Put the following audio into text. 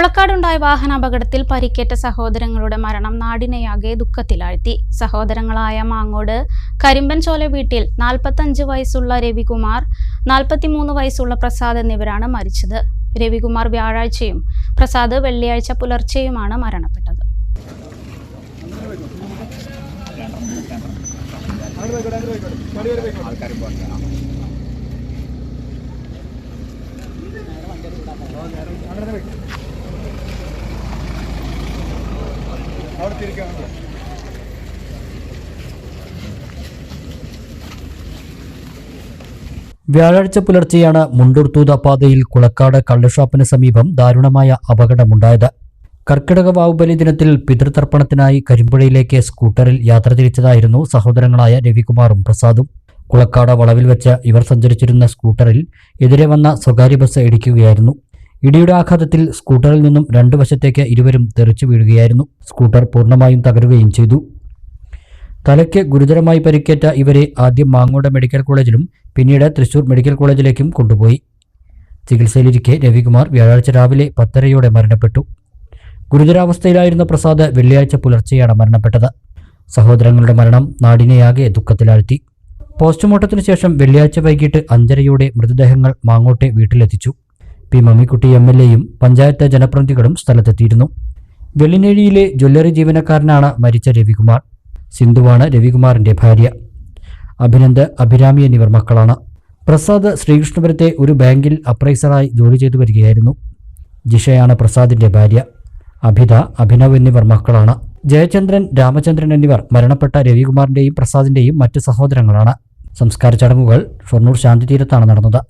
കുളക്കാടുണ്ടായ വാഹനാപകടത്തിൽ പരിക്കേറ്റ സഹോദരങ്ങളുടെ മരണം നാടിനെയാകെ ദുഃഖത്തിലാഴ്ത്തി. സഹോദരങ്ങളായ മാങ്ങോട് കരിമ്പൻചോല വീട്ടിൽ നാൽപ്പത്തഞ്ച് വയസ്സുള്ള രവികുമാർ നാൽപ്പത്തിമൂന്ന് വയസ്സുള്ള പ്രസാദ് എന്നിവരാണ് മരിച്ചത്. രവികുമാർ വ്യാഴാഴ്ചയും പ്രസാദ് വെള്ളിയാഴ്ച പുലർച്ചെയുമാണ് മരണപ്പെട്ടത്. അവിടെ തിരിക്കാൻ വ്യാഴാഴ്ച പുലർച്ചെയാണ് മുണ്ടുർത്തൂത പാതയിൽ കുളക്കാട് കള്ളുഷാപ്പിന് സമീപം ദാരുണമായ അപകടമുണ്ടായത്. കർക്കിടക വാവുബലി ദിനത്തിൽ പിതൃതർപ്പണത്തിനായി കരിമ്പുഴയിലേക്ക് സ്കൂട്ടറിൽ യാത്ര തിരിച്ചതായിരുന്നു സഹോദരങ്ങളായ രവികുമാറും പ്രസാദും. കുളക്കാട് വളവിൽ വെച്ച് ഇവർ സഞ്ചരിച്ചിരുന്ന സ്കൂട്ടറിൽ എതിരെ വന്ന സ്വകാര്യ ബസ് ഇടിക്കുകയായിരുന്നു. ഇടിയുടെ ആഘാതത്തിൽ സ്കൂട്ടറിൽ നിന്നും രണ്ടു വശത്തേക്ക് ഇരുവരും തെറിച്ചു വീഴുകയായിരുന്നു. സ്കൂട്ടർ പൂർണമായും തകരുകയും ചെയ്തു. തലയ്ക്ക് ഗുരുതരമായി പരിക്കേറ്റ ഇവരെ ആദ്യം മാങ്ങോട് മെഡിക്കൽ കോളേജിലും പിന്നീട് തൃശൂർ മെഡിക്കൽ കോളേജിലേക്കും കൊണ്ടുപോയി. ചികിത്സയിലിരിക്കെ രവികുമാർ വ്യാഴാഴ്ച രാവിലെ പത്തരയോടെ മരണപ്പെട്ടു. ഗുരുതരാവസ്ഥയിലായിരുന്ന പ്രസാദ് വെള്ളിയാഴ്ച പുലർച്ചെയാണ് മരണപ്പെട്ടത്. സഹോദരങ്ങളുടെ മരണം നാടിനെയാകെ ദുഃഖത്തിലാഴ്ത്തി. പോസ്റ്റ്മോർട്ടത്തിനു ശേഷം വെള്ളിയാഴ്ച വൈകിട്ട് അഞ്ചരയോടെ മൃതദേഹങ്ങൾ മാങ്ങോട്ടെ വീട്ടിലെത്തിച്ചു. പി മമ്മിക്കുട്ടി എം എൽ എയും പഞ്ചായത്ത് ജനപ്രതിനിധികളും സ്ഥലത്തെത്തിയിരുന്നു. വെള്ളിനേഴിയിലെ ജ്വല്ലറി ജീവനക്കാരനാണ് മരിച്ച രവികുമാർ. സിന്ധുവാണ് രവികുമാറിന്റെ ഭാര്യ. അഭിനന്ദ് അഭിരാമി എന്നിവർ മക്കളാണ്. പ്രസാദ് ശ്രീകൃഷ്ണപുരത്തെ ഒരു ബാങ്കിൽ അപ്രൈസറായി ജോലി ചെയ്തു വരികയായിരുന്നു. ജിഷയാണ് പ്രസാദിന്റെ ഭാര്യ. അഭിത അഭിനവ് എന്നിവർ മക്കളാണ്. ജയചന്ദ്രൻ രാമചന്ദ്രൻ എന്നിവർ മരണപ്പെട്ട രവികുമാറിന്റെയും പ്രസാദിന്റെയും മറ്റ് സഹോദരങ്ങളാണ്. സംസ്കാര ചടങ്ങുകൾ ഷൊർണൂർ ശാന്തിതീരത്താണ് നടന്നത്.